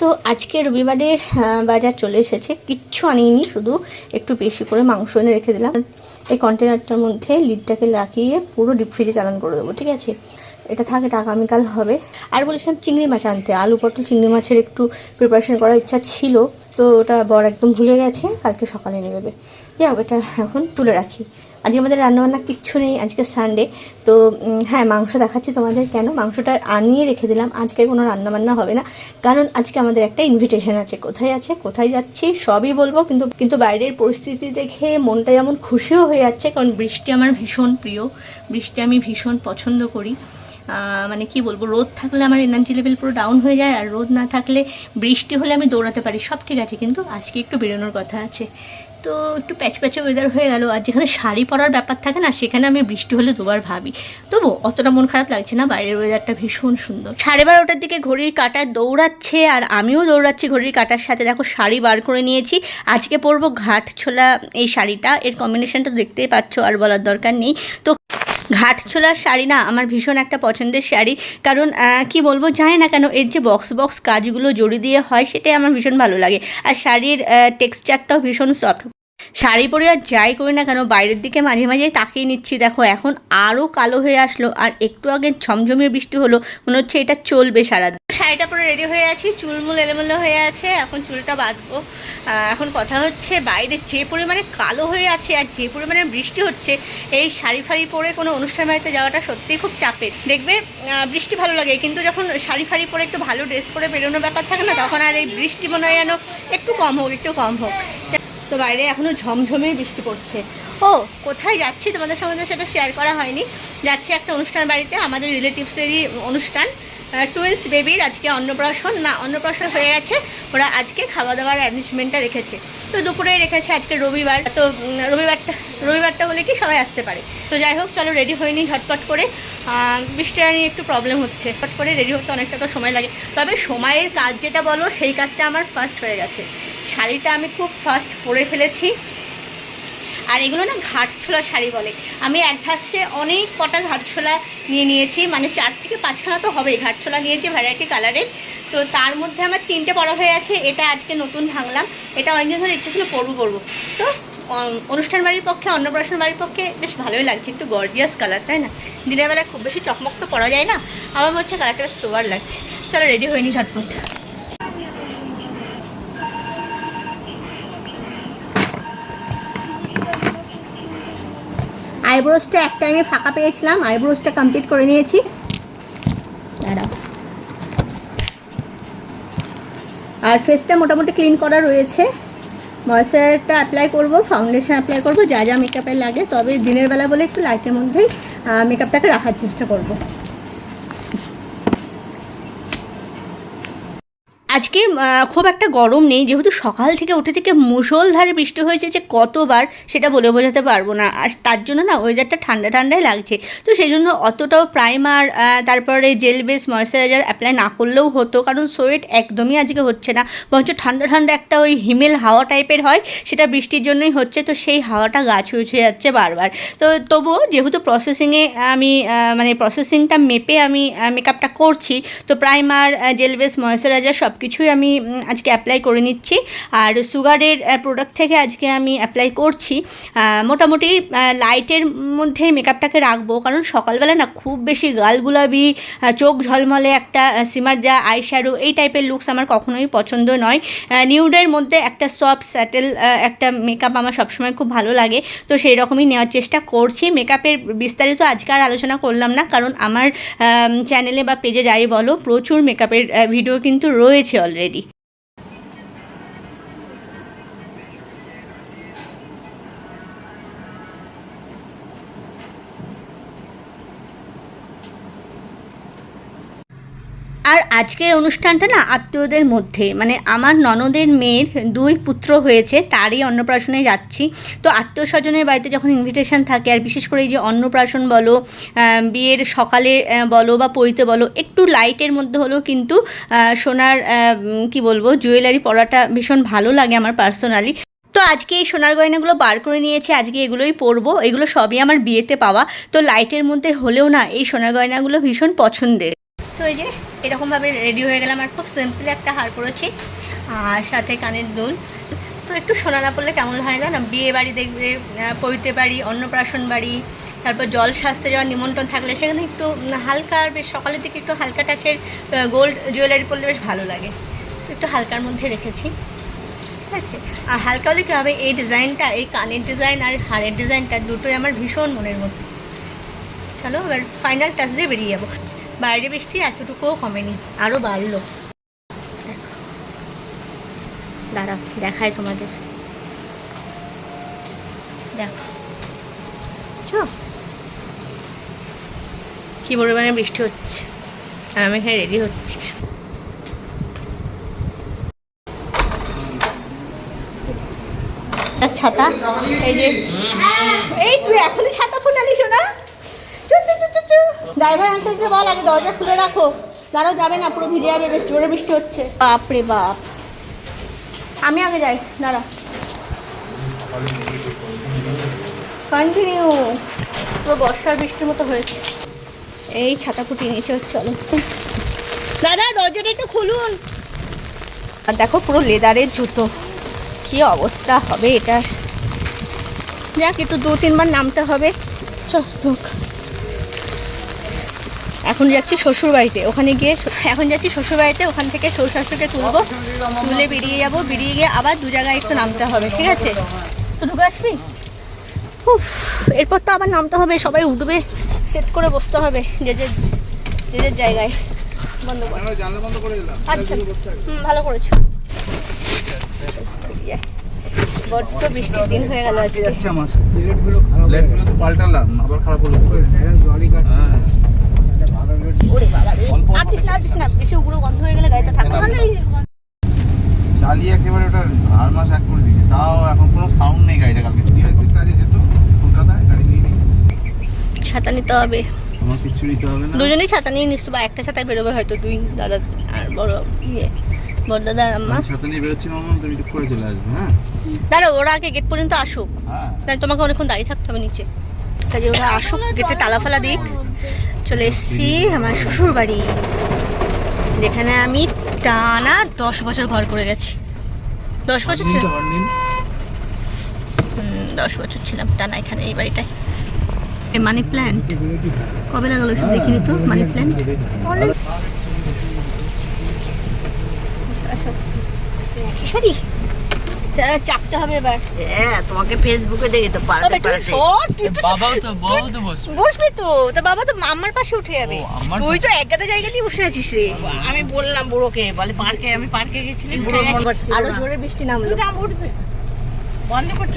তো আজকে রবিবারের বাজার চলে এসেছে। কিচ্ছু আনিনি, শুধু একটু বেশি করে মাংস এনে রেখে দিলাম। এই কন্টেনারটার মধ্যে লিডটাকে লাগিয়ে পুরো ডিপ ফ্রিজে চালান করে দেবো, ঠিক আছে? এটা থাকে, এটা আগামীকাল হবে। আর বলেছিলাম চিংড়ি মাছ আনতে। আলু পটল, চিংড়ি মাছের একটু প্রিপারেশন করার ইচ্ছা ছিল, তো ওটা বর একদম ভুলে গেছে, কালকে সকালে এনে দেবে। যাই হোক, এটা এখন তুলে রাখি। আজকে আমাদের রান্নাবান্না কিচ্ছু নেই, আজকে সানডে তো হ্যাঁ মাংস দেখাচ্ছি তোমাদের কেন? মাংসটা আনিয়ে রেখে দিলাম। আজকে কোনো রান্নাবান্না হবে না। কারণ আজকে আমাদের একটা ইনভিটেশন আছে। কোথায় আছে? কোথায় যাচ্ছি? সবই বলব, কিন্তু কিন্তু বাইরের পরিস্থিতি দেখে মনটা যেমন খুশিও হয়ে যাচ্ছে, কারণ বৃষ্টি আমার ভীষণ প্রিয়। বৃষ্টি আমি ভীষণ পছন্দ করি। মানে কি বলব, রোদ থাকলে আমার এনার্জি লেভেল পুরো ডাউন হয়ে যায়, আর রোদ না থাকলে বৃষ্টি হলে আমি দৌড়াতে পারি। সব ঠিক আছে, কিন্তু আজকে একটু বেরোনোর কথা আছে। তো একটু প্যাচ প্যাচে ওয়েদার হয়ে গেল আর যেখানে শাড়ি পরার ব্যাপার থাকে না, সেখানে আমি বৃষ্টি হলে দুবার ভাবি। তবু অতটা মন খারাপ লাগছে না, বাইরের ওয়েদারটা ভীষণ সুন্দর। সাড়ে বারোটার দিকে ঘড়ির কাটা দৌড়াচ্ছে আর আমিও দৌড়াচ্ছি ঘড়ির কাটার সাথে। দেখো শাড়ি বার করে নিয়েছি, আজকে পরবো ঘাট ছোলা এই শাড়িটা, এর কম্বিনেশনটা দেখতেই পাচ্ছ, আর বলার দরকার নেই। তো ঘাট ছোলার শাড়ি না আমার ভীষণ একটা পছন্দের শাড়ি। কারণ কি বলব জানি না কেন, এর যে বক্স বক্স কাজগুলো জড়ি দিয়ে হয় সেটাই আমার ভীষণ ভালো লাগে। আর শাড়ির টেক্সচারটাও ভীষণ সফট শাড়ি পরে আর যাই করি না কেন, বাইরের দিকে মাঝে মাঝে তাকিয়ে নিচ্ছি। দেখো, এখন আরও কালো হয়ে আসলো, আর একটু আগে ঝমঝমিয়ে বৃষ্টি হলো, মনে হচ্ছে এটা চলবে সারা দিন। শাড়িটা পরে রেডি হয়ে আছি, চুলমুল এলোমেলো হয়ে আছে, এখন চুলটা বাঁধবো। এখন কথা হচ্ছে বাইরে যে পরিমাণে কালো হয়ে আছে আর যে পরিমাণে বৃষ্টি হচ্ছে, এই শাড়ি ফাড়ি পরে কোনো অনুষ্ঠান বাড়িতে যাওয়াটা সত্যিই খুব চাপের দেখবে বৃষ্টি ভালো লাগে, কিন্তু যখন শাড়ি ফাড়ি পরে একটু ভালো ড্রেস পরে বেরোনোর ব্যাপার থাকে না, তখন আর এই বৃষ্টি মনে হয় যেন একটু কম হোক, একটু কম হোক। তো বাইরে এখনও ঝমঝমেই বৃষ্টি পড়ছে। ও, কোথায় যাচ্ছি তোমাদের সঙ্গে সেটা শেয়ার করা হয়নি। যাচ্ছি একটা অনুষ্ঠান বাড়িতে, আমাদের রিলেটিভসেরই অনুষ্ঠান। টুয়েলস বেবির আজকে অন্নপ্রাশন, না, অন্নপ্রাশন হয়ে গেছে। ওরা আজকে খাওয়া দাওয়ার অ্যারেঞ্জমেন্টটা রেখেছে। তো দুপুরে রেখেছে আজকে রবিবার। তো রবিবারটা রবিবারটা হলে কি সবাই আসতে পারে। তো যাই হোক, চলো রেডি হয়ে নিই ঝটপট করে। বৃষ্টিটা নিয়ে একটু প্রবলেম হচ্ছে। ফট করে রেডি হতে অনেকটা তো সময় লাগে। তবে সময়ের কাজ যেটা বলো, সেই কাজটা আমার ফার্স্ট হয়ে গেছে। শাড়িটা আমি খুব ফার্স্ট পরে ফেলেছি। আর এগুলো না ঘাটছোলা শাড়ি বলে। আমি এক ধাসে অনেক কটা ঘাটছোলা নিয়ে নিয়েছি মানে চার থেকে পাঁচখানা তো হবেই। ঘাটছোলা নিয়েছি ভ্যারাইটি কালারের তো তার মধ্যে আমার তিনটে পরা হয়ে আছে, এটা আজকে নতুন ভাঙলাম। এটা অনেকদিন ধরে ইচ্ছে ছিল পরবো পরবো। তো অনুষ্ঠান বাড়ির পক্ষে, অন্নপ্রাশন বাড়ির পক্ষে বেশ ভালোই লাগছে, একটু গর্জিয়াস কালার তাই না? দিনের বেলায় খুব বেশি চকমক তো পরা যায় না। আমার হচ্ছে কালারটা বেশ সোয়ার লাগছে। চলো রেডি হয়ে নি ঝটপট। আইব্রোসটা এক টাইমে ফাঁকা পেয়েছিলাম। আইব্রোজটা কমপ্লিট করে নিয়েছি। আর ফেসটা মোটামুটি ক্লিন করা রয়েছে। ময়েশ্চারটা অ্যাপ্লাই করব ফাউন্ডেশন অ্যাপ্লাই করব, যা যা মেকআপের লাগে। তবে দিনের বেলা বলে একটু লাইটের মধ্যেই মেকআপটাকে রাখার চেষ্টা করব। আজকে খুব একটা গরম নেই। যেহেতু সকাল থেকে উঠে থেকে মুষলধারে বৃষ্টি হয়েছে যে কতবার সেটা বলে বোঝাতে পারব না। আর তার জন্য না ওয়েদারটা ঠান্ডা ঠান্ডাই লাগছে। তো সেই জন্য অতটাও প্রাইমার তারপরে জেল বেস ময়শ্চারাইজার অ্যাপ্লাই না করলেও হতো। কারণ সোয়েট একদমই আজকে হচ্ছে না। বরঞ্চ ঠান্ডা ঠান্ডা একটা ওই হিমেল হাওয়া টাইপের হয়, সেটা বৃষ্টির জন্যই হচ্ছে। তো সেই হাওয়াটা গা ছুঁয়ে ছুঁয়ে যাচ্ছে বারবার। তো তবুও যেহেতু প্রসেসিংয়ে আমি মানে প্রসেসিংটা মেপে আমি মেকআপটা করছি, তো প্রাইমার জেল বেস ময়শ্চারাইজার সব কিছুই আমি আজকে অ্যাপ্লাই করে নিচ্ছি। আর সুগারের প্রোডাক্ট থেকে আজকে আমি অ্যাপ্লাই করছি। মোটামুটি লাইটের মধ্যে মেকআপটাকে রাখব। কারণ সকালবেলা না খুব বেশি গাল গুলাবি চোখ ঝলমলে একটা সিমার যা আই শ্যাডো এই টাইপের লুকস আমার কখনোই পছন্দ নয়। নিউডের মধ্যে একটা সফট স্যাটেল একটা মেকআপ আমার সবসময় খুব ভালো লাগে। তো সেই রকমই নেওয়ার চেষ্টা করছি। মেকআপের বিস্তারিত আজকে আর আলোচনা করলাম না। কারণ আমার চ্যানেলে বা পেজে যাই বলো, প্রচুর মেকআপের ভিডিও কিন্তু রয়েছে। অলরেডি আর আজকের অনুষ্ঠানটা না আত্মীয়দের মধ্যে মানে আমার ননদের মেয়ের দুই পুত্র হয়েছে, তারই অন্নপ্রাশনে যাচ্ছি। তো আত্মীয় স্বজনের বাড়িতে যখন ইনভিটেশন থাকে, আর বিশেষ করে এই যে অন্নপ্রাশন বলো বিয়ের সকালে বলো বা পৈতে বলো, একটু লাইটের মধ্যে হলেও কিন্তু সোনার কি বলব জুয়েলারি পরাটা ভীষণ ভালো লাগে আমার পার্সোনালি তো আজকে এই সোনার গয়নাগুলো বার করে নিয়েছি, আজকে এগুলোই পরবো, এগুলো সবই আমার বিয়েতে পাওয়া। তো লাইটের মধ্যে হলেও না এই সোনার গয়নাগুলো ভীষণ পছন্দের। তো এই যে এরকমভাবে রেডি হয়ে গেলাম আর খুব সিম্পল একটা হার পরেছি। আর সাথে কানের দুল। তো একটু সোনা না পড়লে কেমন হয় না বিয়ে বাড়ি দেখবে পৈতে বাড়ি, অন্নপ্রাশন বাড়ি, তারপর জল শাস্তে যাওয়ার নিমন্ত্রণ থাকলে সেখানে একটু হালকা বেশ সকালের দিকে একটু হালকা টাচের গোল্ড জুয়েলারি পরলে বেশ ভালো লাগে। তো একটু হালকার মধ্যে রেখেছি। ঠিক আছে? আর হালকা হলে কী হবে? এই ডিজাইনটা এই কানের ডিজাইন আর হাড়ের ডিজাইনটা দুটোই আমার ভীষণ মনের মধ্যে। চলো এবার ফাইনাল টাচ দিয়ে বেরিয়ে যাব। বাইরে বৃষ্টি এতটুকুও কমেনি আরও বাড়লো। দাঁড়া দেখাই তোমাদের। দেখো। কি পরিমাণে বৃষ্টি হচ্ছে? আর আমি এখানে রেডি হচ্ছি। আর ছাতা? এই যে এই তুই এখনই ছাতা ফুটালিস না ড্রাইভার আঙ্কেলকে বল, আগে দরজা খুলে রাখো। দাঁড়াও, যাবে না, পুরো ভিজে যাবে বেশ জোরে বৃষ্টি হচ্ছে। বাপ রে বাপ। আমি আগে যাই, দাঁড়া। কন্টিনিউ পুরো বর্ষার বৃষ্টির মতো হয়েছে। এই ছাতা ফুটিয়ে নিয়েছে চলো। দাদা, দরজাটা একটু খুলুন। আর দেখো, পুরো লেদারের জুতো। কি অবস্থা হবে এটার? যাক, একটু দু তিনবার নামতে হবে। চল, ঢুক। এখন যাচ্ছি শ্বশুর বাড়িতে ওখানে গিয়ে এখন যাচ্ছি শ্বশুর বাড়িতে ওখান থেকে শ্বশুর শাশুড়িকে তুলবো। তুলে বেরিয়ে যাব। বেরিয়ে গিয়ে আবার দু জায়গায় একটু নামতে হবে ঠিক আছে? তো ঢুকে আসবি? উফ, এরপর তো আবার নামতে হবে সবাই উঠবে সেট করে বসতে হবে যে যে যে যে জায়গায়। বন্ধ কর। জানলা বন্ধ করে আচ্ছা। হুম ভালো করেছ। বড্ড বৃষ্টির দিন হয়ে গেল আজকে। যাচ্ছে আমার। প্লেটগুলো খারাপ প্লেটগুলো তো পাল্টালাম আবার খারাপ হলো। জলই হ্যাঁ। ওরে বাবা রে আর দিস না দিস না বেশি উগুলো বন্ধ হয়ে গেলে গাড়িটা থাকবে না, না না। চালিয়ে একেবারে ওটা আর মাস এক করে দিয়েছে। তাও এখন কোনো সাউন্ড নেই গাড়িটা কালকে। টিআইসির কাজে যেত কলকাতায় গাড়ি নিয়ে নিই। ছাতা নিতে হবে। আমার কিছু নিতে হবে না? দুজনেই ছাতা নিয়ে নিস বা একটা ছাতায় বেরোবে হয়তো দুই দাদা আর বড় ইয়ে বড় দাদা আর আম্মা আমি সাথে নিয়ে বেরোচ্ছি মামা তুমি একটু করে চলে আসবে হ্যাঁ? দাঁড়া ওরা আগে গেট পর্যন্ত আসুক। হ্যাঁ। তাই তোমাকে অনেকক্ষণ দাঁড়িয়ে থাকতে হবে নিচে। কাজে ওরা আসুক গেটে তালা ফালা দিক। চলে এসছি আমার শ্বশুর বাড়ি যেখানে আমি টানা দশ বছর ঘর করে গেছি। দশ বছর নিন ছিল। তো, আর নিন। হুম, দশ বছর ছিলাম টানা এখানে এই বাড়িটায়। মানি প্ল্যান্ট কবে লাগালো সব দেখিনি তো মানি প্ল্যান্ট চাপতে হবে এবার। হ্যাঁ তোমাকে ফেসবুকে দেখে তো পারতে তবে তুই পারতে তো বাবাও তো বউ তো বস বসবি তো তা বাবা তো আমার পাশে উঠে যাবে। তুই তো জায়গা নিয়ে বসে আছিস রে। আমি বললাম বুড়োকে বলে পার্কে আমি পার্কে গেছিলাম বুড়ো আরও জোরে বৃষ্টি নামলো। বন্ধ করছ?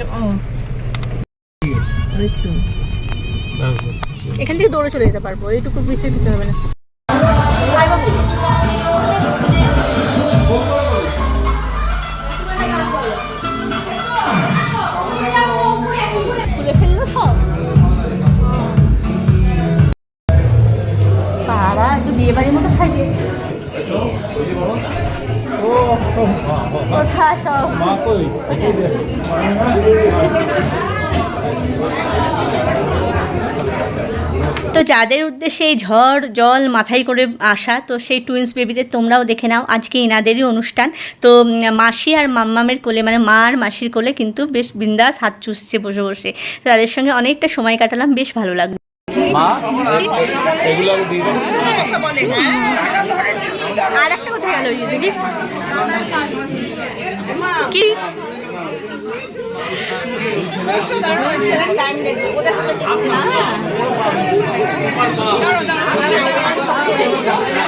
এখান থেকে দৌড়ে চলে যেতে পারব এইটুকু বৃষ্টি দিতে হবে না। তো যাদের উদ্দেশ্যে এই ঝড় জল মাথায় করে আসা তো সেই টুইন্স বেবিদের তোমরাও দেখে নাও। আজকে এনাদেরই অনুষ্ঠান। তো মাসি আর মাম্মামের কোলে মানে মা আর মাসির কোলে কিন্তু বেশ বিন্দাস হাত চুষছে বসে বসে। তো তাদের সঙ্গে অনেকটা সময় কাটালাম বেশ ভালো লাগল। আর একটা কোথায় গেল কি? 没事到时候我起的我在他们看房子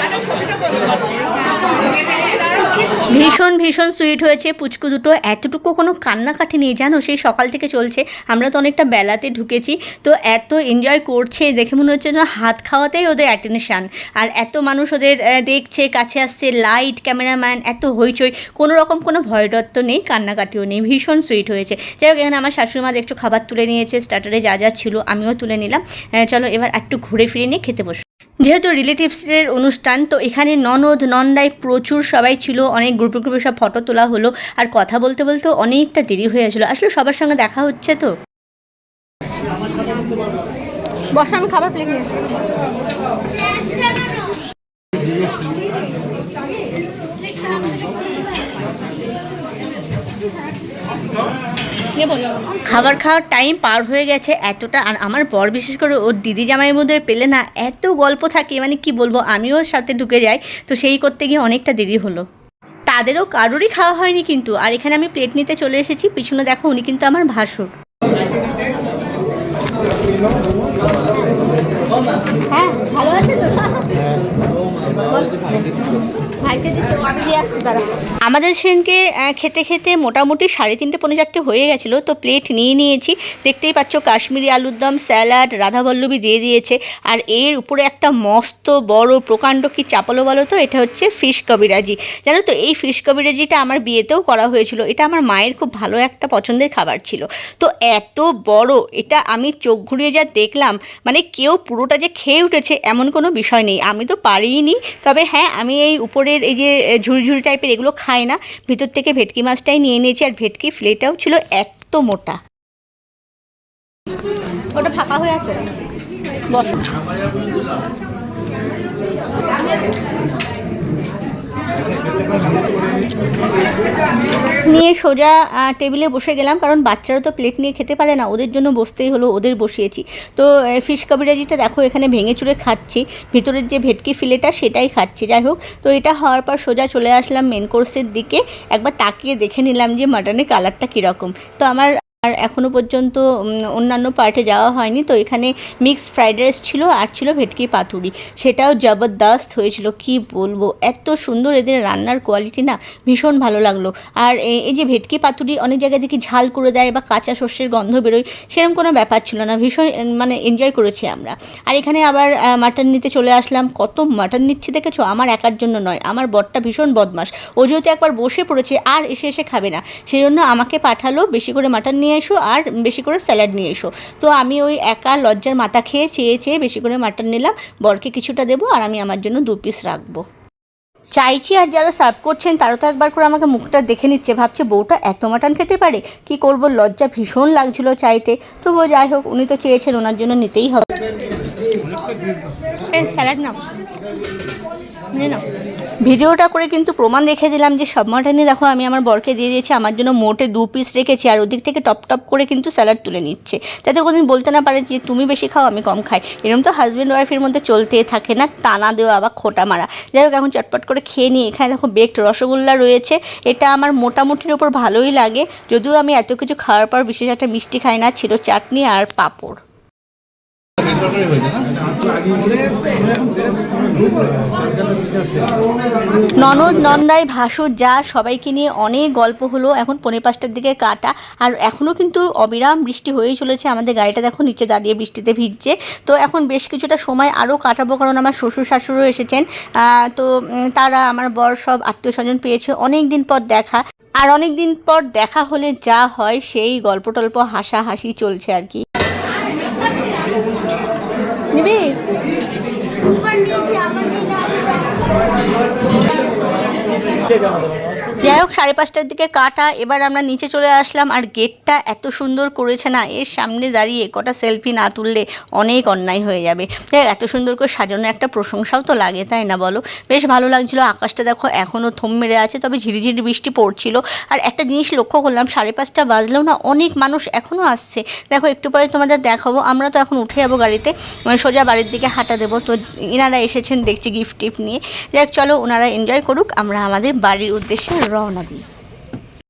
ভীষণ ভীষণ সুইট হয়েছে। পুচকু দুটো এতটুকু কোনো কান্নাকাটি নেই, জানো? সেই সকাল থেকে চলছে। আমরা তো অনেকটা বেলাতে ঢুকেছি। তো এত এনজয় করছে, দেখে মনে হচ্ছে না হাত খাওয়াতেই ওদের অ্যাটেনশান আর এত মানুষ ওদের দেখছে, কাছে আসছে লাইট ক্যামেরাম্যান এত হইচই। কোনো রকম কোনো ভয়দত্ত নেই, কান্নাকাটিও নেই, ভীষণ সুইট হয়েছে। যাই হোক, এখানে আমার শাশুড়ি মা একটু খাবার তুলে নিয়েছে স্টার্টারে যা যা ছিল আমিও তুলে নিলাম। চলো এবার একটু ঘুরে ফিরে নিয়ে খেতে বসো। যেহেতু রিলেটিভসের অনুষ্ঠান, তো এখানে ননদ নন্দায় প্রচুর সবাই ছিল। অনেক গ্রুপে গ্রুপে সব ফটো তোলা হলো। আর কথা বলতে বলতে অনেকটা দেরি হয়ে গেছিল আসলে সবার সঙ্গে দেখা হচ্ছে তো। বসো খাবার। খাবার খাওয়ার টাইম পার হয়ে গেছে এতটা, আর আমার বর বিশেষ করে ওর দিদি জামাইয়ের মধ্যে পেলে না, এত গল্প থাকে মানে কি বলব, আমিও সাথে ঢুকে যাই, তো সেই করতে গিয়ে অনেকটা দেরি হলো। তাদেরও কারোরই খাওয়া হয়নি কিন্তু, আর এখানে আমি প্লেট নিতে চলে এসেছি, পিছনে দেখো উনি কিন্তু আমার ভাসুর। হ্যাঁ ভালো আছে তো? আমাদের সেদিনকে খেতে খেতে মোটামুটি সাড়ে তিনটে পনেরো চারটে হয়ে গেছিল, তো প্লেট নিয়ে নিয়েছি। দেখতেই পাচ্ছ, কাশ্মীরি আলুর দম, স্যালাড, রাধাবল্লভী দিয়ে দিয়েছে। আর এর উপরে একটা মস্ত, বড়, প্রকাণ্ড কি চাপালো বলো তো? এটা হচ্ছে ফিশ কবিরাজি। জানো তো, এই ফিশ কবিরাজিটা আমার বিয়েতেও করা হয়েছিল। এটা আমার মায়ের খুব ভালো একটা পছন্দের খাবার ছিল। তো এত বড়, এটা আমি চোখ ঘুরিয়ে যা দেখলাম মানে কেউ পুরোটা যে খেয়ে উঠেছে এমন কোনো বিষয় নেই। আমি তো পারিনি তবে হ্যাঁ আমি এই উপরের এই যে ঝুড়ি টাইপের এগুলো খাই না। ভিতর থেকে ভেটকি মাছটাই নিয়ে নিয়েছি আর ভেটকি ফিলেটাও ছিল এত মোটা। ওটা ফাঁকা হয়ে আছে? বস। নিয়ে সোজা টেবিলে বসে গেলাম, কারণ বাচ্চারা তো প্লেট নিয়ে খেতে পারে না, ওদের জন্য বসতেই হলো, ওদের বসিয়েছি। তো ফিশ কাবিরাজিটা দেখো, এখানে ভেঙে চুরে খাচ্ছি, ভিতরের যে ভেটকি ফিলেটা সেটাই খাচ্ছি, যাই হোক। তো এটা হওয়ার পর সোজা চলে আসলাম মেন কোর্সের দিকে, একবার তাকিয়ে দেখে নিলাম যে মাটনের কালারটা কীরকম। তো আমার আর এখনও পর্যন্ত অন্যান্য পার্টে যাওয়া হয়নি। তো এখানে মিক্সড ফ্রাইড রাইস ছিল আর ছিল ভেটকি পাতুরি। সেটাও জবরদস্ত হয়েছিল, কি বলব? এত সুন্দর এদের রান্নার কোয়ালিটি না ভীষণ ভালো লাগল। আর এই যে ভেটকি পাতুরি অনেক জায়গায় দেখি ঝাল করে দেয় বা কাঁচা শস্যের গন্ধ বেরোয়, সেরকম কোনো ব্যাপার ছিল না। ভীষণ মানে এনজয় করেছি আমরা। আর এখানে আবার মাটন নিতে চলে আসলাম। কত মাটন নিচ্ছি দেখেছ? আমার একার জন্য নয়, আমার বরটা ভীষণ বদমাস ও যেহেতু একবার বসে পড়েছে, আর এসে এসে খাবে না সেই জন্য আমাকে পাঠালো, বেশি করে মাটন নিয়ে এসো আর বেশি করে স্যালাড নিয়ে এসো। তো আমি ওই একা লজ্জার মাথা খেয়ে, চেয়ে চেয়ে বেশি করে মাটন নিলাম। বরকে কিছুটা দেবো আর আমি আমার জন্য দু পিস রাখব। চাইছি আর যারা সার্ভ করছেন, তারা তো একবার করে আমাকে মুখটা দেখে নিচ্ছে। ভাবছে, বউটা এত মাটন খেতে পারে? কি করব? লজ্জা ভীষণ লাগছিল চাইতে। তবুও যাই হোক, উনি তো চেয়েছেন, ওনার জন্য নিতেই হবে। স্যালাড নাও। নিয়ে নাও। ভিডিওটা করে কিন্তু প্রমাণ রেখে দিলাম যে সব মাটনই দেখো আমি আমার বরকে দিয়ে দিয়েছি, আমার জন্য মোটে দু পিস রেখেছি আর ওদিক থেকে টপ টপ করে কিন্তু স্যালাড তুলে নিচ্ছে। যাতে কোনোদিন বলতে না পারে যে তুমি বেশি খাও, আমি কম খাই। এরকম তো হাজব্যান্ড ওয়াইফের মধ্যে চলতে থাকে না, টানা দেওয়া বা খোটা মারা। যাই হোক, এখন চটপট করে খেয়ে নিই। এখানে দেখো বেকড রসগোল্লা রয়েছে। এটা আমার মোটামুটির ওপর ভালোই লাগে। যদিও আমি এত কিছু খাওয়ার পর বিশেষ একটা মিষ্টি খাই না, ছিল চাটনি আর পাঁপড়। ননদ, নন্দাই, ভাসুর, যা, সবাইকে নিয়ে অনেক গল্প হলো। এখন পনেরো পাঁচটার দিকে কাটা। আর এখনও কিন্তু অবিরাম বৃষ্টি হয়েই চলেছে। আমাদের গাড়িটা দেখো নিচে দাঁড়িয়ে বৃষ্টিতে ভিজছে। তো এখন বেশ কিছুটা সময় আরও কাটাবো, কারণ আমার শ্বশুর, শাশুড়ও এসেছেন। তো তারা, আমার বর সব আত্মীয় স্বজন পেয়েছে। অনেক দিন পর দেখা। আর অনেক দিন পর দেখা হলে যা হয়, সেই গল্প টল্প হাসাহাসি চলছে আর কি। নিবি? যাই হোক, সাড়ে পাঁচটার দিকে কাটা, এবার আমরা নিচে চলে আসলাম, আর গেটটা এত সুন্দর করেছে না, এর সামনে দাঁড়িয়ে কটা সেলফি না তুললে অনেক অন্যায় হয়ে যাবে। যাই এত সুন্দর করে সাজানো একটা প্রশংসাও তো লাগে, তাই না বলো? বেশ ভালো লাগছিল, আকাশটা দেখো এখনও থম মেরে আছে, তবে ঝিরিঝিরি বৃষ্টি পড়ছিল। আর একটা জিনিস লক্ষ্য করলাম, সাড়ে পাঁচটা বাজলেও না অনেক মানুষ এখনও আসছে। দেখো, একটু পরে তোমাদের দেখাবো, আমরা তো এখন উঠে যাব গাড়িতে মানে সোজা বাড়ির দিকে হাঁটা দেবো। তো এনারা এসেছেন দেখছি গিফট টিফট নিয়ে। যাই চলো ওনারা এনজয় করুক, আমরা আমাদের বাড়ির উদ্দেশ্যে রওনা দিই